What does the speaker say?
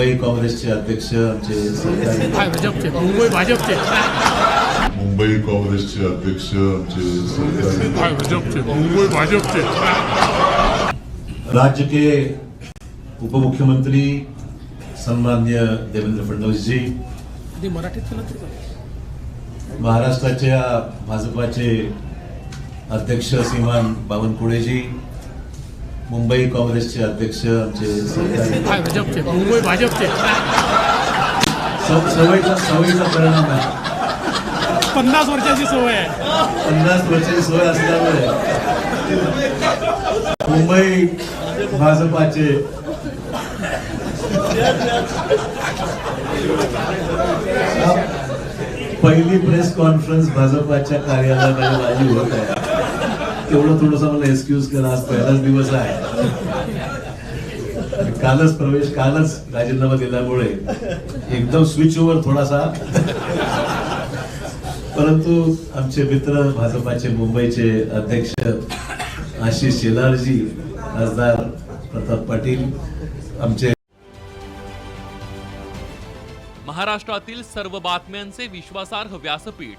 मुंबई काँग्रेसचे अध्यक्ष आमचे मुंबई भाजपचे. मुंबई काँग्रेसचे अध्यक्ष आमचे मुंबई भाजपचे. राज्य के उपमुख्यमंत्री सन्मान्य देवेंद्र फडणवीस जी मराठीत. महाराष्ट्राच्या भाजपाचे अध्यक्ष श्रीमान बावनकुळेजी मुंबई काँग्रेसचे अध्यक्ष आमचे मुंबई भाजपचे. सव- सवयीचा सवयीचा परिणाम आहे. पन्नास वर्षाची सवय आहे. पन्नास वर्षाची सोय असल्यामुळे मुंबई भाजपाचे पहिली प्रेस कॉन्फरन्स भाजपाच्या कार्यालयामध्ये माझी होत आहे. तेवढं थोडस मला एक्सक्यूज करा आज पहिलाच दिवस आहे. कालच प्रवेश कालच राजीनामा दिल्यामुळे एकदम स्विच ओव्हर थोडासा. परंतु आमचे मित्र भाजपाचे मुंबईचे अध्यक्ष आशिष शेलारजी खासदार प्रताप पाटील आमचे महाराष्ट्रातील सर्व बातम्यांचे विश्वासार्ह व्यासपीठ.